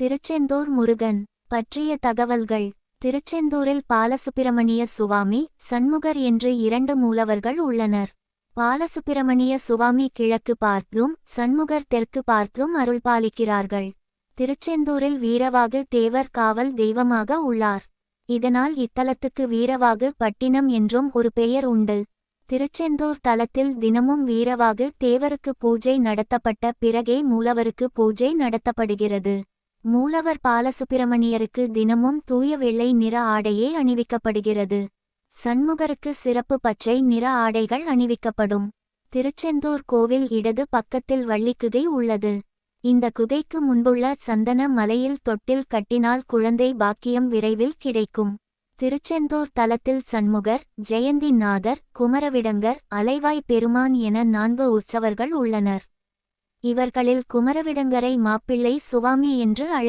திருச்செந்தூர் முருகன் பற்றிய தகவல்கள். திருச்செந்தூரில் பாலசுப்பிரமணிய சுவாமி சண்முகர் என்று இரண்டு மூலவர்கள் உள்ளனர். பாலசுப்பிரமணிய சுவாமி கிழக்கு பார்த்தும் சண்முகர் தெற்கு பார்த்தும் அருள்பாலிக்கிறார்கள் திருச்செந்தூரில் வீரவாகு தேவர் காவல் தெய்வமாக உள்ளார். இதனால் இத்தலத்துக்கு வீரவாகு பட்டினம் என்றும் ஒரு பெயர் உண்டு. திருச்செந்தூர் தலத்தில் தினமும் வீரவாகு தேவருக்கு பூஜை நடத்தப்பட்ட பிறகே மூலவருக்கு பூஜை நடத்தப்படுகிறது. மூலவர் பாலசுப்பிரமணியருக்கு தினமும் தூய வெள்ளை நிற ஆடையே அணிவிக்கப்படுகிறது. சண்முகருக்கு சிறப்பு பச்சை நிற ஆடைகள் அணிவிக்கப்படும். திருச்செந்தூர் கோவில் இடது பக்கத்தில் வள்ளிக்குகை உள்ளது. இந்த குகைக்கு முன்புள்ள சந்தன மலையில் தொட்டில் கட்டினால் குழந்தை பாக்கியம் விரைவில் கிடைக்கும். திருச்செந்தூர் தலத்தில் சண்முகர் ஜெயந்திநாதர் குமரவிடங்கர் அலைவாய் பெருமான் என நான்கு உற்சவர்கள் உள்ளனர். இவர்களில் குமரவிடங்கரை மாப்பிள்ளை சுவாமி என்று அழை